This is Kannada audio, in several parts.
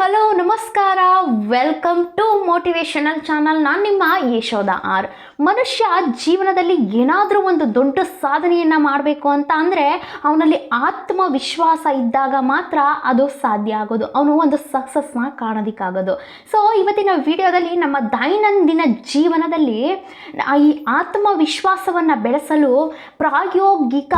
ಹಲೋ ನಮಸ್ಕಾರ. ವೆಲ್ಕಮ್ ಟು ಮೋಟಿವೇಶನಲ್ ಚಾನಲ್ ನಾನು ನಿಮ್ಮ ಯಶೋಧ ಆರ್. ಮನುಷ್ಯ ಜೀವನದಲ್ಲಿ ಏನಾದರೂ ಒಂದು ದೊಡ್ಡ ಸಾಧನೆಯನ್ನು ಮಾಡಬೇಕು ಅಂತ ಅಂದರೆ ಅವನಲ್ಲಿ ಆತ್ಮವಿಶ್ವಾಸ ಇದ್ದಾಗ ಮಾತ್ರ ಅದು ಸಾಧ್ಯ ಆಗೋದು. ಅವನು ಒಂದು ಸಕ್ಸಸ್ನ ಕಾಣೋದಕ್ಕಾಗೋದು. ಸೊ ಇವತ್ತಿನ ವಿಡಿಯೋದಲ್ಲಿ ನಮ್ಮ ದೈನಂದಿನ ಜೀವನದಲ್ಲಿ ಈ ಆತ್ಮವಿಶ್ವಾಸವನ್ನು ಬೆಳೆಸಲು ಪ್ರಾಯೋಗಿಕ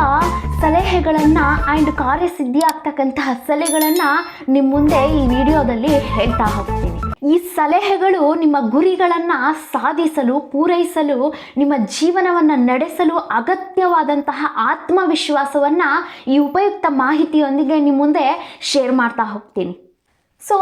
ಸಲಹೆಗಳನ್ನು ಆ್ಯಂಡ್ ಕಾರ್ಯಸಿದ್ಧಿ ಆಗ್ತಕ್ಕಂತಹ ಸಲಹೆಗಳನ್ನು ನಿಮ್ಮ ಮುಂದೆ ಈ ವಿಡಿಯೋದಲ್ಲಿ ಹೇಳ್ತಾ ಹೋಗ್ತೀನಿ. ಈ ಸಲಹೆಗಳು ನಿಮ್ಮ ಗುರಿಗಳನ್ನು ಸಾಧಿಸಲು, ಪೂರೈಸಲು, ನಿಮ್ಮ ಜೀವನವನ್ನು ನಡೆಸಲು ಅಗತ್ಯವಾದಂತಹ ಆತ್ಮವಿಶ್ವಾಸವನ್ನು ಈ ಉಪಯುಕ್ತ ಮಾಹಿತಿಯೊಂದಿಗೆ ನಿಮ್ಮ ಮುಂದೆ ಶೇರ್ ಮಾಡ್ತಾ ಹೋಗ್ತೀನಿ. ಸೊ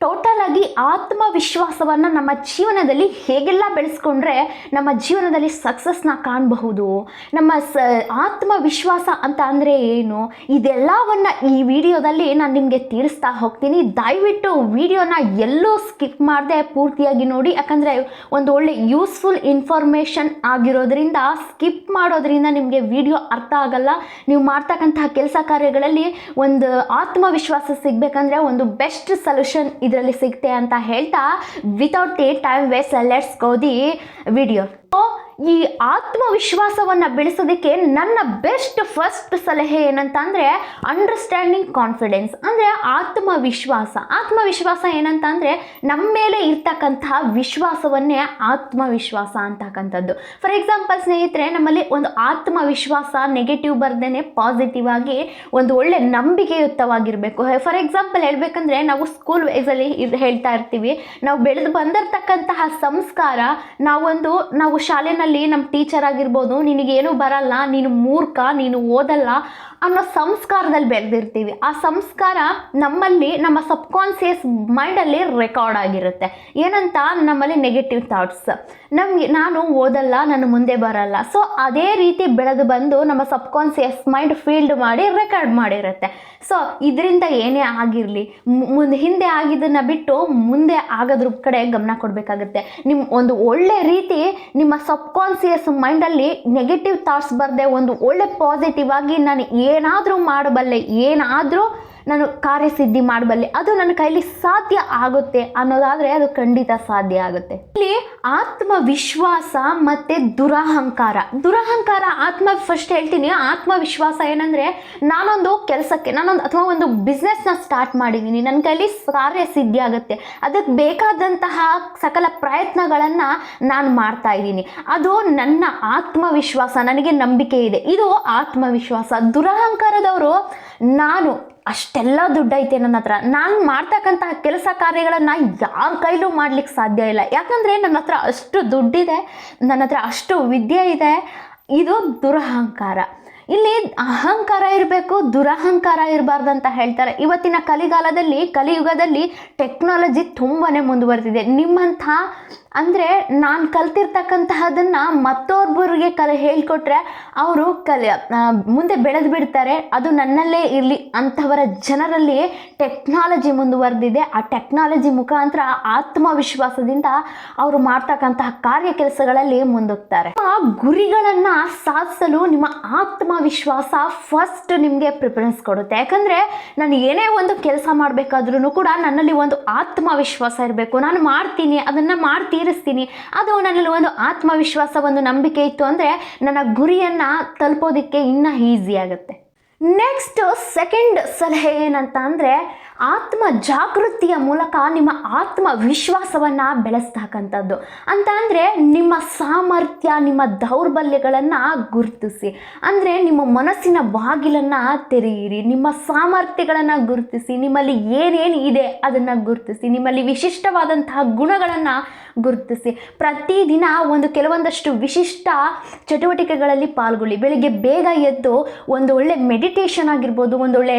ಟೋಟಲ್ ಆಗಿ ಆತ್ಮವಿಶ್ವಾಸವನ್ನು ನಮ್ಮ ಜೀವನದಲ್ಲಿ ಹೇಗೆಲ್ಲ ಬೆಳೆಸ್ಕೊಂಡ್ರೆ ನಮ್ಮ ಜೀವನದಲ್ಲಿ ಸಕ್ಸಸ್ನ ಕಾಣಬಹುದು? ನಮ್ಮ ಸ, ಆತ್ಮವಿಶ್ವಾಸ ಅಂತ ಅಂದರೆ ಏನು? ಇದೆಲ್ಲವನ್ನು ಈ ವಿಡಿಯೋದಲ್ಲಿ ನಾನು ನಿಮಗೆ ತಿಳಿಸ್ತಾ ಹೋಗ್ತೀನಿ. ದಯವಿಟ್ಟು ವಿಡಿಯೋನ ಎಲ್ಲೂ ಸ್ಕಿಪ್ ಮಾಡದೆ ಪೂರ್ತಿಯಾಗಿ ನೋಡಿ. ಯಾಕಂದರೆ ಒಂದು ಒಳ್ಳೆ ಯೂಸ್ಫುಲ್ ಇನ್ಫಾರ್ಮೇಷನ್ ಆಗಿರೋದ್ರಿಂದ ಸ್ಕಿಪ್ ಮಾಡೋದ್ರಿಂದ ನಿಮಗೆ ವಿಡಿಯೋ ಅರ್ಥ ಆಗಲ್ಲ. ನೀವು ಮಾಡ್ತಕ್ಕಂತಹ ಕೆಲಸ ಕಾರ್ಯಗಳಲ್ಲಿ ಒಂದು ಆತ್ಮವಿಶ್ವಾಸ ಸಿಗಬೇಕಂದ್ರೆ ಒಂದು ಬೆಸ್ಟ್ ಸೊಲ್ಯೂಷನ್ ಇದರಲ್ಲಿ ಸಿಗುತ್ತೆ ಅಂತ ಹೇಳ್ತಾ without the time waste let's go the video ಈ ಆತ್ಮವಿಶ್ವಾಸವನ್ನು ಬೆಳೆಸೋದಕ್ಕೆ ನನ್ನ ಬೆಸ್ಟ್ ಫಸ್ಟ್ ಸಲಹೆ ಏನಂತ ಅಂದರೆ ಅಂಡರ್ಸ್ಟ್ಯಾಂಡಿಂಗ್ ಕಾನ್ಫಿಡೆನ್ಸ್ ಅಂದರೆ ಆತ್ಮವಿಶ್ವಾಸ. ಆತ್ಮವಿಶ್ವಾಸ ಏನಂತ ಅಂದರೆ ನಮ್ಮ ಮೇಲೆ ಇರ್ತಕ್ಕಂತಹ ವಿಶ್ವಾಸವನ್ನೇ ಆತ್ಮವಿಶ್ವಾಸ ಅಂತಕ್ಕಂಥದ್ದು. ಫಾರ್ ಎಕ್ಸಾಂಪಲ್ ಸ್ನೇಹಿತರೆ, ನಮ್ಮಲ್ಲಿ ಒಂದು ಆತ್ಮವಿಶ್ವಾಸ ನೆಗೆಟಿವ್ ಬರ್ದೇ ಪಾಸಿಟಿವ್ ಆಗಿ ಒಂದು ಒಳ್ಳೆ ನಂಬಿಕೆಯುತವಾಗಿರಬೇಕು ಫಾರ್ ಎಕ್ಸಾಂಪಲ್ ಹೇಳಬೇಕಂದ್ರೆ ನಾವು ಸ್ಕೂಲ್ ವೈಸಲ್ಲಿ ಹೇಳ್ತಾ ಇರ್ತೀವಿ. ನಾವು ಬೆಳೆದು ಬಂದಿರತಕ್ಕಂತಹ ಸಂಸ್ಕಾರ, ನಾವೊಂದು, ನಾವು ಶಾಲೆನಲ್ಲಿ ನಮ್ಮ ಟೀಚರ್ ಆಗಿರ್ಬೋದು ನಿನಗೇನು ಬರಲ್ಲ, ನೀನು ಮೂರ್ಖ, ನೀನು ಓದಲ್ಲ ಅನ್ನೋ ಸಂಸ್ಕಾರದಲ್ಲಿ ಬೆಳೆದಿರ್ತೀವಿ. ಆ ಸಂಸ್ಕಾರ ನಮ್ಮಲ್ಲಿ, ನಮ್ಮ ಸಬ್ಕಾನ್ಸಿಯಸ್ ಮೈಂಡಲ್ಲಿ ರೆಕಾರ್ಡ್ ಆಗಿರುತ್ತೆ. ಏನಂತ? ನಮ್ಮಲ್ಲಿ ನೆಗೆಟಿವ್ ಥಾಟ್ಸ್ ನಮಗೆ, ನಾನು ಓದಲ್ಲ, ನಾನು ಮುಂದೆ ಬರಲ್ಲ. ಸೊ ಅದೇ ರೀತಿ ಬೆಳೆದು ಬಂದು ನಮ್ಮ ಸಬ್ಕಾನ್ಸಿಯಸ್ ಮೈಂಡ್ ಫೀಲ್ಡ್ ಮಾಡಿ ರೆಕಾರ್ಡ್ ಮಾಡಿರುತ್ತೆ. ಸೊ ಇದರಿಂದ ಏನೇ ಆಗಿರಲಿ ಮುಂದೆ, ಹಿಂದೆ ಆಗಿದ್ದನ್ನು ಬಿಟ್ಟು ಮುಂದೆ ಆಗೋದ್ರ ಕಡೆ ಗಮನ ಕೊಡಬೇಕಾಗುತ್ತೆ. ನಿಮ್ಮ ಒಂದು ಒಳ್ಳೆ ರೀತಿ ನಿಮ್ಮ ಸಬ್ಕಾನ್ಸಿಯಸ್ ಮೈಂಡಲ್ಲಿ ನೆಗೆಟಿವ್ ಥಾಟ್ಸ್ ಬರದೆ ಒಂದು ಒಳ್ಳೆ ಪಾಸಿಟಿವ್ ಆಗಿ ನಾನು ಏನಾದರೂ ಮಾಡಬಲ್ಲೆ ಏನಾದರೂ ನಾನು ಕಾರ್ಯಸಿದ್ಧಿ ಮಾಡಬಲ್ಲೆ, ಅದು ನನ್ನ ಕೈಲಿ ಸಾಧ್ಯ ಆಗುತ್ತೆ ಅನ್ನೋದಾದರೆ ಅದು ಖಂಡಿತ ಸಾಧ್ಯ ಆಗುತ್ತೆ. ಇಲ್ಲಿ ಆತ್ಮವಿಶ್ವಾಸ ಮತ್ತು ದುರಹಂಕಾರ. ದುರಹಂಕಾರ ಆತ್ಮ ಫಸ್ಟ್ ಹೇಳ್ತೀನಿ, ಆತ್ಮವಿಶ್ವಾಸ ಏನಂದರೆ ನಾನೊಂದು ಕೆಲಸಕ್ಕೆ, ನಾನೊಂದು ಅಥವಾ ಒಂದು ಬಿಸ್ನೆಸ್ನ ಸ್ಟಾರ್ಟ್ ಮಾಡಿದ್ದೀನಿ ನನ್ನ ಕೈಲಿ ಕಾರ್ಯಸಿದ್ಧಿ ಆಗುತ್ತೆ. ಅದಕ್ಕೆ ಬೇಕಾದಂತಹ ಸಕಲ ಪ್ರಯತ್ನಗಳನ್ನು ನಾನು ಮಾಡ್ತಾ ಇದ್ದೀನಿ. ಅದು ನನ್ನ ಆತ್ಮವಿಶ್ವಾಸ, ನನಗೆ ನಂಬಿಕೆ ಇದೆ. ಇದು ಆತ್ಮವಿಶ್ವಾಸ. ದುರಹಂಕಾರದವರು ನಾನು ಅಷ್ಟೆಲ್ಲ ದುಡ್ಡೈತೆ ನನ್ನ ಹತ್ರ. ನಾನು ಮಾಡ್ತಕ್ಕಂತಹ ಕೆಲಸ ಕಾರ್ಯಗಳನ್ನು ಯಾರ ಕೈಲೂ ಮಾಡ್ಲಿಕ್ಕೆ ಸಾಧ್ಯ ಇಲ್ಲ. ಯಾಕಂದರೆ ನನ್ನ ಹತ್ರ ಅಷ್ಟು ದುಡ್ಡಿದೆ, ನನ್ನ ಹತ್ರ ಅಷ್ಟು ವಿದ್ಯೆ ಇದೆ, ಇದು ದುರಹಂಕಾರ. ಇಲ್ಲಿ ಅಹಂಕಾರ ಇರಬೇಕು, ದುರಹಂಕಾರ ಇರಬಾರ್ದು ಅಂತ ಹೇಳ್ತಾರೆ. ಇವತ್ತಿನ ಕಲಿಗಾಲದಲ್ಲಿ, ಕಲಿಯುಗದಲ್ಲಿ ಟೆಕ್ನಾಲಜಿ ತುಂಬಾ ಮುಂದುವರೆದಿದೆ. ನಿಮ್ಮಂಥ ಅಂದರೆ ನಾನು ಕಲ್ತಿರ್ತಕ್ಕಂತಹದನ್ನು ಮತ್ತೊಬ್ಬರಿಗೆ ಕಲೆ ಹೇಳಿಕೊಟ್ರೆ ಅವರು ಕಲಿ ಮುಂದೆ ಬೆಳೆದು ಬಿಡ್ತಾರೆ. ಅದು ನನ್ನಲ್ಲೇ ಇರಲಿ, ಅಂಥವರ ಜನರಲ್ಲಿ ಟೆಕ್ನಾಲಜಿ ಮುಂದುವರೆದಿದೆ. ಆ ಟೆಕ್ನಾಲಜಿ ಮುಖಾಂತರ ಆತ್ಮವಿಶ್ವಾಸದಿಂದ ಅವರು ಮಾಡ್ತಕ್ಕಂತಹ ಕಾರ್ಯ ಕೆಲಸಗಳಲ್ಲಿ ಮುಂದೋಗ್ತಾರೆ. ಆ ಗುರಿಗಳನ್ನು ಸಾಧಿಸಲು ನಿಮ್ಮ ಆತ್ಮವಿಶ್ವಾಸ ಫಸ್ಟ್ ನಿಮಗೆ ಪ್ರಿಫರೆನ್ಸ್ ಕೊಡುತ್ತೆ. ಯಾಕಂದರೆ ನಾನು ಏನೇ ಒಂದು ಕೆಲಸ ಮಾಡಬೇಕಾದ್ರೂ ಕೂಡ ನನ್ನಲ್ಲಿ ಒಂದು ಆತ್ಮವಿಶ್ವಾಸ ಇರಬೇಕು. ನಾನು ಮಾಡ್ತೀನಿ, ಅದನ್ನು ಮಾಡಿ ತೀರಿಸ್ತೀನಿ. ಅದು ನನ್ನಲ್ಲಿ ಒಂದು ಆತ್ಮವಿಶ್ವಾಸ ಒಂದು ನಂಬಿಕೆ ಇತ್ತು ಅಂದರೆ ನನ್ನ ಗುರಿಯನ್ನು ತಲುಪೋದಕ್ಕೆ ಇನ್ನೂ ಈಸಿ ಆಗುತ್ತೆ. ನೆಕ್ಸ್ಟ್ ಸೆಕೆಂಡ್ ಸಲಹೆ ಏನಂತ ಅಂದರೆ ಆತ್ಮ ಜಾಗೃತಿಯ ಮೂಲಕ ನಿಮ್ಮ ಆತ್ಮ ವಿಶ್ವಾಸವನ್ನು ಬೆಳೆಸ್ತಕ್ಕಂಥದ್ದು ಅಂತ ಅಂದರೆ ನಿಮ್ಮ ಸಾಮರ್ಥ್ಯ, ನಿಮ್ಮ ದೌರ್ಬಲ್ಯಗಳನ್ನು ಗುರುತಿಸಿ. ಅಂದರೆ ನಿಮ್ಮ ಮನಸ್ಸಿನ ಬಾಗಿಲನ್ನು ತೆರೆಯಿರಿ. ನಿಮ್ಮ ಸಾಮರ್ಥ್ಯಗಳನ್ನು ಗುರುತಿಸಿ. ನಿಮ್ಮಲ್ಲಿ ಏನೇನು ಇದೆ ಅದನ್ನು ಗುರುತಿಸಿ. ನಿಮ್ಮಲ್ಲಿ ವಿಶಿಷ್ಟವಾದಂತಹ ಗುಣಗಳನ್ನು ಗುರುತಿಸಿ. ಪ್ರತಿದಿನ ಒಂದು ಕೆಲವೊಂದಷ್ಟು ವಿಶಿಷ್ಟ ಚಟುವಟಿಕೆಗಳಲ್ಲಿ ಪಾಲ್ಗೊಳ್ಳಿ. ಬೆಳಿಗ್ಗೆ ಬೇಗ ಎದ್ದು ಒಂದು ಒಳ್ಳೆ ಮೆಡಿಟೇಷನ್ ಆಗಿರ್ಬೋದು ಒಂದೊಳ್ಳೆ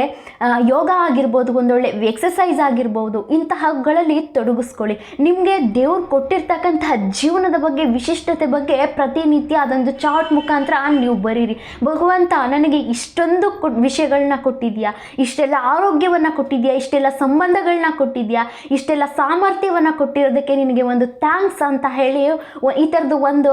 ಯೋಗ ಆಗಿರ್ಬೋದು ಒಂದೊಳ್ಳೆ ಎಕ್ಸಸೈಸ್ ಆಗಿರ್ಬೋದು ಇಂತಹಗಳಲ್ಲಿ ತೊಡಗಿಸ್ಕೊಳ್ಳಿ. ನಿಮಗೆ ದೇವ್ರು ಕೊಟ್ಟಿರ್ತಕ್ಕಂತಹ ಜೀವನದ ಬಗ್ಗೆ, ವಿಶಿಷ್ಟತೆ ಬಗ್ಗೆ ಪ್ರತಿನಿತ್ಯ ಅದೊಂದು ಚಾರ್ಟ್ ಮುಖಾಂತರ ನೀವು ಬರೀರಿ. ಭಗವಂತ ನನಗೆ ಇಷ್ಟೊಂದು ಕೊಟ್ ವಿಷಯಗಳನ್ನ ಕೊಟ್ಟಿದ್ಯಾ? ಇಷ್ಟೆಲ್ಲ ಆರೋಗ್ಯವನ್ನು ಕೊಟ್ಟಿದೆಯಾ? ಇಷ್ಟೆಲ್ಲ ಸಂಬಂಧಗಳನ್ನ ಕೊಟ್ಟಿದೆಯಾ? ಇಷ್ಟೆಲ್ಲ ಸಾಮರ್ಥ್ಯವನ್ನು ಕೊಟ್ಟಿರೋದಕ್ಕೆ ನಿನಗೆ ಒಂದು ಥ್ಯಾಂಕ್ಸ್ ಅಂತ ಹೇಳಿ ಈ ಥರದ್ದು ಒಂದು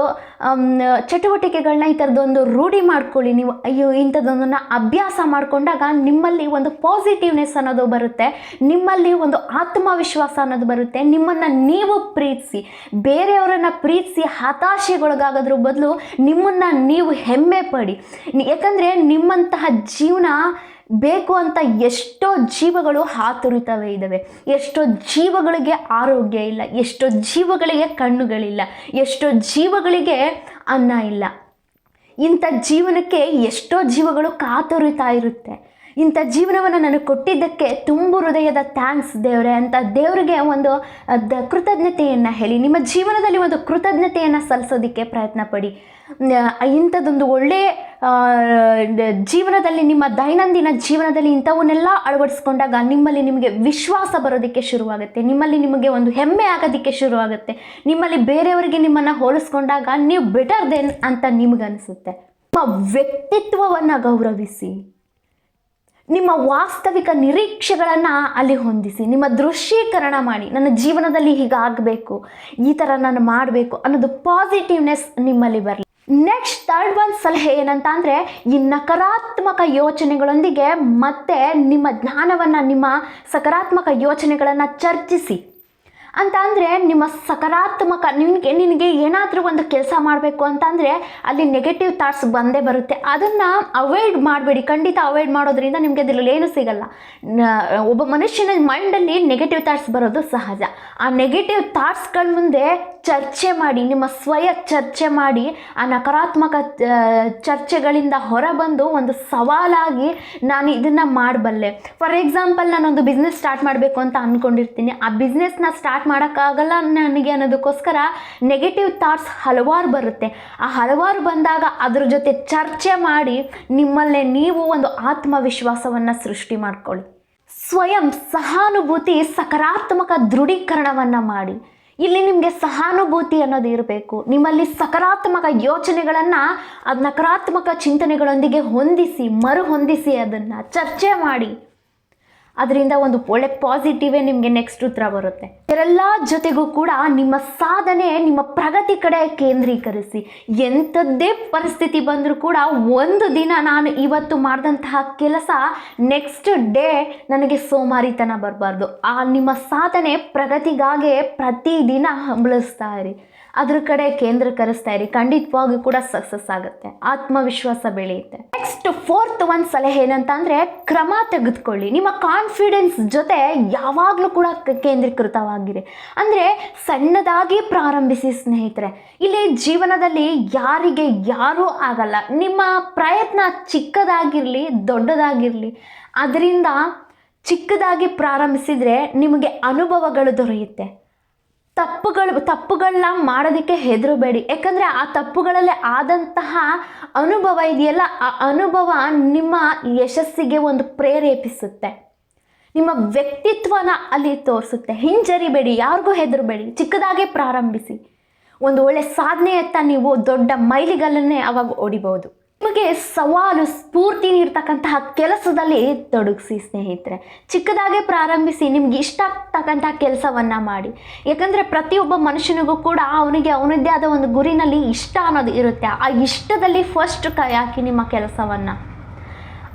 ಚಟುವಟಿಕೆಗಳನ್ನ ಈ ಥರದ್ದೊಂದು ರೂಢಿ ಮಾಡ್ಕೊಳ್ಳಿ. ನೀವು, ಅಯ್ಯೋ, ಇಂಥದ್ದೊಂದನ್ನು ಅಭ್ಯಾಸ ಮಾಡಿಕೊಂಡಾಗ ನಿಮ್ಮಲ್ಲಿ ಒಂದು ಪಾಸಿಟಿವ್ನೆಸ್ ಅನ್ನೋದು ಬರುತ್ತೆ. ನಿಮ್ಮಲ್ಲಿ ಒಂದು ಆತ್ಮವಿಶ್ವಾಸ ಅನ್ನೋದು ಬರುತ್ತೆ. ನಿಮ್ಮನ್ನು ನೀವು ಪ್ರೀತಿಸಿ, ಬೇರೆಯವರನ್ನು ಪ್ರೀತಿಸಿ ಹತಾಶೆಗೊಳಗಾಗೋದ್ರ ಬದಲು ನಿಮ್ಮನ್ನು ನೀವು ಹೆಮ್ಮೆ ಪಡಿ. ಯಾಕಂದರೆ ನಿಮ್ಮಂತಹ ಜೀವನ ಬೇಕು ಅಂತ ಎಷ್ಟೋ ಜೀವಗಳು ಹಾತುರಿತವೇ ಇದ್ದಾವೆ ಎಷ್ಟೋ ಜೀವಗಳಿಗೆ ಆರೋಗ್ಯ ಇಲ್ಲ, ಎಷ್ಟೋ ಜೀವಗಳಿಗೆ ಕಣ್ಣುಗಳಿಲ್ಲ, ಎಷ್ಟೋ ಜೀವಗಳಿಗೆ ಅನ್ನ ಇಲ್ಲ. ಇಂಥ ಜೀವನಕ್ಕೆ ಎಷ್ಟೋ ಜೀವಗಳು ಕಾತುರಿತಾ ಇರುತ್ತೆ. ಇಂಥ ಜೀವನವನ್ನು ನನಗೆ ಕೊಟ್ಟಿದ್ದಕ್ಕೆ ತುಂಬ ಹೃದಯದ ಥ್ಯಾಂಕ್ಸ್ ದೇವರೇ ಅಂತ ದೇವರಿಗೆ ಒಂದು ಕೃತಜ್ಞತೆಯನ್ನು ಹೇಳಿ, ನಿಮ್ಮ ಜೀವನದಲ್ಲಿ ಒಂದು ಕೃತಜ್ಞತೆಯನ್ನು ಸಲ್ಲಿಸೋದಕ್ಕೆ ಪ್ರಯತ್ನ ಪಡಿ. ಇಂಥದ್ದೊಂದು ಒಳ್ಳೆಯ ಜೀವನದಲ್ಲಿ, ನಿಮ್ಮ ದೈನಂದಿನ ಜೀವನದಲ್ಲಿ ಇಂಥವನ್ನೆಲ್ಲ ಅಳವಡಿಸ್ಕೊಂಡಾಗ ನಿಮ್ಮಲ್ಲಿ ನಿಮಗೆ ವಿಶ್ವಾಸ ಬರೋದಕ್ಕೆ ಶುರುವಾಗುತ್ತೆ. ನಿಮ್ಮಲ್ಲಿ ನಿಮಗೆ ಒಂದು ಹೆಮ್ಮೆ ಆಗೋದಕ್ಕೆ ಶುರುವಾಗುತ್ತೆ. ನಿಮ್ಮಲ್ಲಿ ಬೇರೆಯವರಿಗೆ ನಿಮ್ಮನ್ನು ಹೋಲಿಸ್ಕೊಂಡಾಗ ನೀವು ಬೆಟರ್ ದೆನ್ ಅಂತ ನಿಮಗನಿಸುತ್ತೆ. ನಿಮ್ಮ ವ್ಯಕ್ತಿತ್ವವನ್ನು ಗೌರವಿಸಿ. ನಿಮ್ಮ ವಾಸ್ತವಿಕ ನಿರೀಕ್ಷೆಗಳನ್ನು ಅಲ್ಲಿ ಹೊಂದಿಸಿ, ನಿಮ್ಮ ದೃಶ್ಯೀಕರಣ ಮಾಡಿ, ನನ್ನ ಜೀವನದಲ್ಲಿ ಹೀಗಾಗಬೇಕು ಈ ಥರ ನಾನು ಮಾಡಬೇಕು ಅನ್ನೋದು ಪಾಸಿಟಿವ್ನೆಸ್ ನಿಮ್ಮಲ್ಲಿ ಬರಲಿ. ನೆಕ್ಸ್ಟ್ ಥರ್ಡ್ ಒನ್ ಸಲಹೆ ಏನಂತ ಅಂದರೆ, ಈ ನಕಾರಾತ್ಮಕ ಯೋಚನೆಗಳೊಂದಿಗೆ ಮತ್ತೆ ನಿಮ್ಮ ಜ್ಞಾನವನ್ನು, ನಿಮ್ಮ ಸಕಾರಾತ್ಮಕ ಯೋಚನೆಗಳನ್ನು ಚರ್ಚಿಸಿ. ಅಂತ ಅಂದರೆ ನಿಮ್ಮ ಸಕಾರಾತ್ಮಕ ನಿನಗೆ ನಿನಗೆ ಏನಾದರೂ ಒಂದು ಕೆಲಸ ಮಾಡಬೇಕು ಅಂತಂದರೆ ಅಲ್ಲಿ ನೆಗೆಟಿವ್ ಥಾಟ್ಸ್ ಬಂದೇ ಬರುತ್ತೆ. ಅದನ್ನು ಅವಾಯ್ಡ್ ಮಾಡಬೇಡಿ. ಖಂಡಿತ ಅವಾಯ್ಡ್ ಮಾಡೋದ್ರಿಂದ ನಿಮಗೆ ಅದರಲ್ಲಿ ಏನೂ ಸಿಗಲ್ಲ. ಒಬ್ಬ ಮನುಷ್ಯನ ಮೈಂಡಲ್ಲಿ ನೆಗೆಟಿವ್ ಥಾಟ್ಸ್ ಬರೋದು ಸಹಜ. ಆ ನೆಗೆಟಿವ್ ಥಾಟ್ಸ್ಗಳ ಮುಂದೆ ಚರ್ಚೆ ಮಾಡಿ, ನಿಮ್ಮ ಸ್ವಯ ಚರ್ಚೆ ಮಾಡಿ, ಆ ನಕಾರಾತ್ಮಕ ಚರ್ಚೆಗಳಿಂದ ಹೊರಬಂದು ಒಂದು ಸವಾಲಾಗಿ ನಾನು ಇದನ್ನು ಮಾಡಬಲ್ಲೆ. ಫಾರ್ ಎಕ್ಸಾಂಪಲ್ ನಾನೊಂದು ಬಿಸ್ನೆಸ್ ಸ್ಟಾರ್ಟ್ ಮಾಡಬೇಕು ಅಂತ ಅಂದ್ಕೊಂಡಿರ್ತೀನಿ ಆ ಬಿಸ್ನೆಸ್ನ ಸ್ಟಾರ್ಟ್ ಮಾಡೋಕ್ಕಾಗಲ್ಲ ನನಗೆ ಅನ್ನೋದಕ್ಕೋಸ್ಕರ ನೆಗೆಟಿವ್ ಥಾಟ್ಸ್ ಹಲವಾರು ಬರುತ್ತೆ. ಆ ಹಲವಾರು ಬಂದಾಗ ಅದ್ರ ಜೊತೆ ಚರ್ಚೆ ಮಾಡಿ ನಿಮ್ಮಲ್ಲೇ ನೀವು ಒಂದು ಆತ್ಮವಿಶ್ವಾಸವನ್ನು ಸೃಷ್ಟಿ ಮಾಡಿಕೊಳ್ಳಿ. ಸ್ವಯಂ ಸಹಾನುಭೂತಿ ಸಕಾರಾತ್ಮಕ ದೃಢೀಕರಣವನ್ನು ಮಾಡಿ. ಇಲ್ಲಿ ನಿಮಗೆ ಸಹಾನುಭೂತಿ ಅನ್ನೋದು ಇರಬೇಕು. ನಿಮ್ಮಲ್ಲಿ ಸಕಾರಾತ್ಮಕ ಯೋಚನೆಗಳನ್ನು, ಅದು ನಕಾರಾತ್ಮಕ ಚಿಂತನೆಗಳೊಂದಿಗೆ ಹೊಂದಿಸಿ, ಮರುಹೊಂದಿಸಿ ಅದನ್ನು ಚರ್ಚೆ ಮಾಡಿ. ಅದರಿಂದ ಒಂದು ಒಳ್ಳೆ ಪಾಸಿಟಿವೇ ನಿಮಗೆ ನೆಕ್ಸ್ಟ್ ಉತ್ತರ ಬರುತ್ತೆ. ಇದರೆಲ್ಲ ಜೊತೆಗೂ ಕೂಡ ನಿಮ್ಮ ಸಾಧನೆ, ನಿಮ್ಮ ಪ್ರಗತಿ ಕಡೆ ಕೇಂದ್ರೀಕರಿಸಿ. ಎಂಥದ್ದೇ ಪರಿಸ್ಥಿತಿ ಬಂದರೂ ಕೂಡ ಒಂದು ದಿನ ನಾನು ಇವತ್ತು ಮಾಡಿದಂತಹ ಕೆಲಸ ನೆಕ್ಸ್ಟ್ ಡೇ ನನಗೆ ಸೋಮಾರಿತನ ಬರಬಾರ್ದು. ಆ ನಿಮ್ಮ ಸಾಧನೆ ಪ್ರಗತಿಗಾಗೆ ಪ್ರತಿದಿನ ಹಂಬಳಿಸ್ತಾ ಇರಿ. ಅದ್ರ ಕಡೆ ಕೇಂದ್ರೀಕರಿಸ್ತಾ ಇರಿ. ಖಂಡಿತವಾಗಿ ಕೂಡ ಸಕ್ಸಸ್ ಆಗುತ್ತೆ. ಆತ್ಮವಿಶ್ವಾಸ ಬೆಳೆಯುತ್ತೆ. ನೆಕ್ಸ್ಟ್ ಫೋರ್ತ್ ಒಂದು ಸಲಹೆ ಏನಂತ ಅಂದರೆ ಕ್ರಮ ತೆಗೆದುಕೊಳ್ಳಿ. ನಿಮ್ಮ ಕಾನ್ಫಿಡೆನ್ಸ್ ಜೊತೆ ಯಾವಾಗಲೂ ಕೂಡ ಕೇಂದ್ರೀಕೃತವಾಗಿರಿ. ಅಂದರೆ ಸಣ್ಣದಾಗಿ ಪ್ರಾರಂಭಿಸಿ ಸ್ನೇಹಿತರೆ, ಇಲ್ಲಿ ಜೀವನದಲ್ಲಿ ಯಾರಿಗೆ ಯಾರೂ ಆಗಲ್ಲ. ನಿಮ್ಮ ಪ್ರಯತ್ನ ಚಿಕ್ಕದಾಗಿರಲಿ, ದೊಡ್ಡದಾಗಿರಲಿ, ಅದರಿಂದ ಚಿಕ್ಕದಾಗಿ ಪ್ರಾರಂಭಿಸಿದರೆ ನಿಮಗೆ ಅನುಭವಗಳು ದೊರೆಯುತ್ತೆ. ತಪ್ಪುಗಳು ತಪ್ಪುಗಳನ್ನ ಮಾಡೋದಕ್ಕೆ ಹೆದರಬೇಡಿ. ಯಾಕಂದರೆ ಆ ತಪ್ಪುಗಳಲ್ಲಿ ಆದಂತಹ ಅನುಭವ ಇದೆಯಲ್ಲ, ಆ ಅನುಭವ ನಿಮ್ಮ ಯಶಸ್ಸಿಗೆ ಒಂದು ಪ್ರೇರೇಪಿಸುತ್ತೆ. ನಿಮ್ಮ ವ್ಯಕ್ತಿತ್ವನ ಅಲ್ಲಿ ತೋರಿಸುತ್ತೆ. ಹಿಂಜರಿಬೇಡಿ, ಯಾರಿಗೂ ಹೆದರಬೇಡಿ. ಚಿಕ್ಕದಾಗೆ ಪ್ರಾರಂಭಿಸಿ. ಒಂದು ಒಳ್ಳೆ ಸಾಧನೆಯತ್ತ ನೀವು ದೊಡ್ಡ ಮೈಲಿಗಲ್ಲನ್ನೇ ಅವಾಗ ಓಡಿಬಹುದು ನಿಮಗೆ ಸವಾಲು, ಸ್ಫೂರ್ತಿ ನೀಡ್ತಕ್ಕಂತಹ ಕೆಲಸದಲ್ಲಿ ತೊಡಗಿಸಿ, ಸ್ನೇಹಿತರೆ. ಚಿಕ್ಕದಾಗೆ ಪ್ರಾರಂಭಿಸಿ, ನಿಮ್ಗೆ ಇಷ್ಟ ಆಗ್ತಕ್ಕಂತಹ ಕೆಲಸವನ್ನು ಮಾಡಿ. ಯಾಕಂದರೆ ಪ್ರತಿಯೊಬ್ಬ ಮನುಷ್ಯನಿಗೂ ಕೂಡ ಅವನಿಗೆ ಅವನದ್ದೇ ಆದ ಒಂದು ಗುರಿನಲ್ಲಿ ಇಷ್ಟ ಅನ್ನೋದು ಇರುತ್ತೆ. ಆ ಇಷ್ಟದಲ್ಲಿ ಫಸ್ಟ್ ಕೈ ಹಾಕಿ ನಿಮ್ಮ ಕೆಲಸವನ್ನು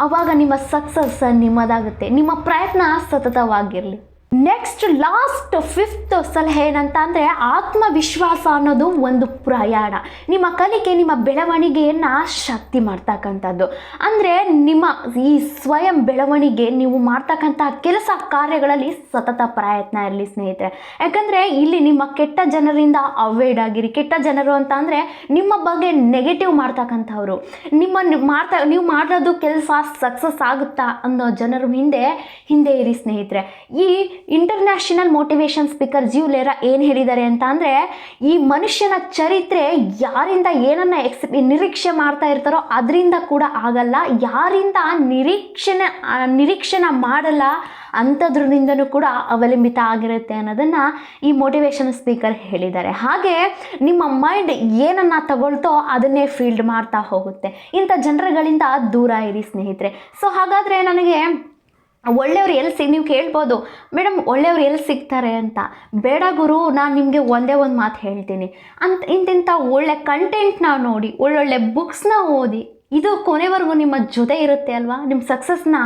ಆವಾಗ ನಿಮ್ಮ ಸಕ್ಸಸ್ ನಿಮ್ಮದಾಗುತ್ತೆ. ನಿಮ್ಮ ಪ್ರಯತ್ನ ಸತತವಾಗಿರಲಿ. ನೆಕ್ಸ್ಟ್ ಲಾಸ್ಟ್ ಫಿಫ್ತ್ ಸಲಹೆ ಏನಂತ ಅಂದರೆ ಆತ್ಮವಿಶ್ವಾಸ ಅನ್ನೋದು ಒಂದು ಪ್ರಯಾಣ. ನಿಮ್ಮ ಕಲಿಕೆ, ನಿಮ್ಮ ಬೆಳವಣಿಗೆಯನ್ನು ಶಕ್ತಿ ಮಾಡ್ತಕ್ಕಂಥದ್ದು. ಅಂದರೆ ನಿಮ್ಮ ಈ ಸ್ವಯಂ ಬೆಳವಣಿಗೆ, ನೀವು ಮಾಡ್ತಕ್ಕಂಥ ಕೆಲಸ ಕಾರ್ಯಗಳಲ್ಲಿ ಸತತ ಪ್ರಯತ್ನ ಇರಲಿ ಸ್ನೇಹಿತರೆ. ಯಾಕಂದರೆ ಇಲ್ಲಿ ನಿಮ್ಮ ಕೆಟ್ಟ ಜನರಿಂದ ಅವಾಯ್ಡ್ ಆಗಿರಿ. ಕೆಟ್ಟ ಜನರು ಅಂತ ಅಂದರೆ ನಿಮ್ಮ ಬಗ್ಗೆ ನೆಗೆಟಿವ್ ಮಾಡ್ತಕ್ಕಂಥವ್ರು. ನಿಮ್ಮ ಮಾಡ್ತಾ, ನೀವು ಮಾಡೋದು ಕೆಲಸ ಸಕ್ಸಸ್ ಆಗುತ್ತಾ ಅನ್ನೋ ಜನರು ಹಿಂದೆ ಹಿಂದೆ ಇರಿ ಸ್ನೇಹಿತರೆ. ಈ ಇಂಟರ್ನ್ಯಾಷನಲ್ ಮೋಟಿವೇಶನ್ ಸ್ಪೀಕರ್ ಜೀವ್ ಲೇರಾ ಏನು ಹೇಳಿದ್ದಾರೆ ಅಂತ ಅಂದರೆ, ಈ ಮನುಷ್ಯನ ಚರಿತ್ರೆ ಯಾರಿಂದ ಏನನ್ನ ಎಕ್ಸ್ ನಿರೀಕ್ಷೆ ಮಾಡ್ತಾ ಇರ್ತಾರೋ ಅದರಿಂದ ಕೂಡ ಆಗಲ್ಲ. ಯಾರಿಂದ ನಿರೀಕ್ಷಣೆ ನಿರೀಕ್ಷಣ ಮಾಡಲ್ಲ ಅಂಥದ್ರಿಂದನೂ ಕೂಡ ಅವಲಂಬಿತ ಆಗಿರುತ್ತೆ ಅನ್ನೋದನ್ನು ಈ ಮೋಟಿವೇಶನ್ ಸ್ಪೀಕರ್ ಹೇಳಿದ್ದಾರೆ. ಹಾಗೆ ನಿಮ್ಮ ಮೈಂಡ್ ಏನನ್ನು ತಗೊಳ್ತೋ ಅದನ್ನೇ ಫೀಲ್ಡ್ ಮಾಡ್ತಾ ಹೋಗುತ್ತೆ. ಇಂಥ ಜನರುಗಳಿಂದ ದೂರ ಇರಿ ಸ್ನೇಹಿತರೆ. ಸೊ ಹಾಗಾದರೆ ನನಗೆ ಒಳ್ಳೆಯವ್ರು ಎಲ್ಲಿ ಸಿಗ್, ನೀವು ಕೇಳ್ಬೋದು. ಮೇಡಮ್, ಒಳ್ಳೆಯವ್ರು ಎಲ್ಲಿ ಸಿಗ್ತಾರೆ ಅಂತ. ಬೇಡ ಗುರು, ನಾನು ನಿಮಗೆ ಒಂದೇ ಒಂದು ಮಾತು ಹೇಳ್ತೀನಿ. ಅಂತ ಇಂತಿಂಥ ಒಳ್ಳೆ ಕಂಟೆಂಟ್ನ ನೋಡಿ, ಒಳ್ಳೊಳ್ಳೆ ಬುಕ್ಸ್ನ ಓದಿ ಇದು ಕೊನೆವರೆಗೂ ನಿಮ್ಮ ಜೊತೆ ಇರುತ್ತೆ ಅಲ್ವಾ? ನಿಮ್ಮ ಸಕ್ಸಸ್ನ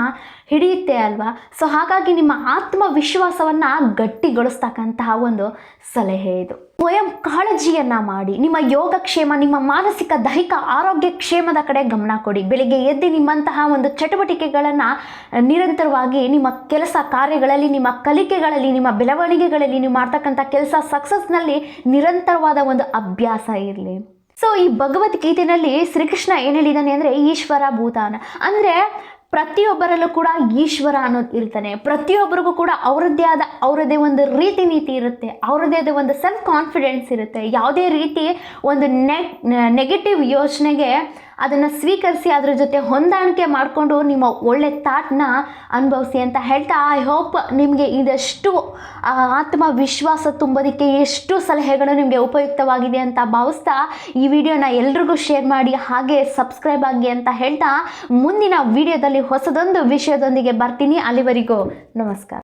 ಹಿಡಿಯುತ್ತೆ ಅಲ್ವಾ? ಸೊ ಹಾಗಾಗಿ ನಿಮ್ಮ ಆತ್ಮವಿಶ್ವಾಸವನ್ನು ಗಟ್ಟಿಗೊಳಿಸ್ತಕ್ಕಂತಹ ಒಂದು ಸಲಹೆ ಇದು. ಸ್ವಯಂ ಕಾಳಜಿಯನ್ನು ಮಾಡಿ, ನಿಮ್ಮ ಯೋಗಕ್ಷೇಮ, ನಿಮ್ಮ ಮಾನಸಿಕ ದೈಹಿಕ ಆರೋಗ್ಯ ಕ್ಷೇಮದ ಕಡೆ ಗಮನ ಕೊಡಿ. ಬೆಳಿಗ್ಗೆ ಎದ್ದು ನಿಮ್ಮಂತಹ ಒಂದು ಚಟುವಟಿಕೆಗಳನ್ನು ನಿರಂತರವಾಗಿ ನಿಮ್ಮ ಕೆಲಸ ಕಾರ್ಯಗಳಲ್ಲಿ, ನಿಮ್ಮ ಕಲಿಕೆಗಳಲ್ಲಿ, ನಿಮ್ಮ ಬೆಳವಣಿಗೆಗಳಲ್ಲಿ ನೀವು ಮಾಡ್ತಕ್ಕಂಥ ಕೆಲಸ ಸಕ್ಸಸ್ನಲ್ಲಿ ನಿರಂತರವಾದ ಒಂದು ಅಭ್ಯಾಸ ಇರಲಿ. ಸೊ ಈ ಭಗವದ್ಗೀತೆಯಲ್ಲಿ ಶ್ರೀಕೃಷ್ಣ ಏನು ಹೇಳಿದ್ದಾನೆ ಅಂದರೆ ಈಶ್ವರ ಭೂತಾನ. ಅಂದರೆ ಪ್ರತಿಯೊಬ್ಬರಲ್ಲೂ ಕೂಡ ಈಶ್ವರ ಅನ್ನೋದು ಇರ್ತಾನೆ. ಪ್ರತಿಯೊಬ್ಬರಿಗೂ ಕೂಡ ಅವರದ್ದೇ ಆದ ಅವರದೇ ಒಂದು ರೀತಿ ನೀತಿ ಇರುತ್ತೆ. ಅವರದೇ ಆದ ಒಂದು ಸೆಲ್ಫ್ ಕಾನ್ಫಿಡೆನ್ಸ್ ಇರುತ್ತೆ. ಯಾವುದೇ ರೀತಿ ಒಂದು ನೆಗ್ ನೆಗೆಟಿವ್ ಯೋಚನೆಗೆ ಅದನ್ನು ಸ್ವೀಕರಿಸಿ ಅದ್ರ ಜೊತೆ ಹೊಂದಾಣಿಕೆ ಮಾಡಿಕೊಂಡು ನಿಮ್ಮ ಒಳ್ಳೆ ಥಾಟ್ನ ಅನುಭವಿಸಿ ಅಂತ ಹೇಳ್ತಾ ಐ ಹೋಪ್ ನಿಮಗೆ ಇದಷ್ಟು ಆತ್ಮವಿಶ್ವಾಸ ತುಂಬೋದಕ್ಕೆ ಎಷ್ಟು ಸಲಹೆಗಳು ನಿಮಗೆ ಉಪಯುಕ್ತವಾಗಿದೆ ಅಂತ ಭಾವಿಸ್ತಾ, ಈ ವಿಡಿಯೋನ ಎಲ್ರಿಗೂ ಶೇರ್ ಮಾಡಿ, ಹಾಗೆ ಸಬ್ಸ್ಕ್ರೈಬ್ ಆಗಿ ಅಂತ ಹೇಳ್ತಾ, ಮುಂದಿನ ವಿಡಿಯೋದಲ್ಲಿ ಹೊಸದೊಂದು ವಿಷಯದೊಂದಿಗೆ ಬರ್ತೀನಿ. ಅಲ್ಲಿವರೆಗೂ ನಮಸ್ಕಾರ.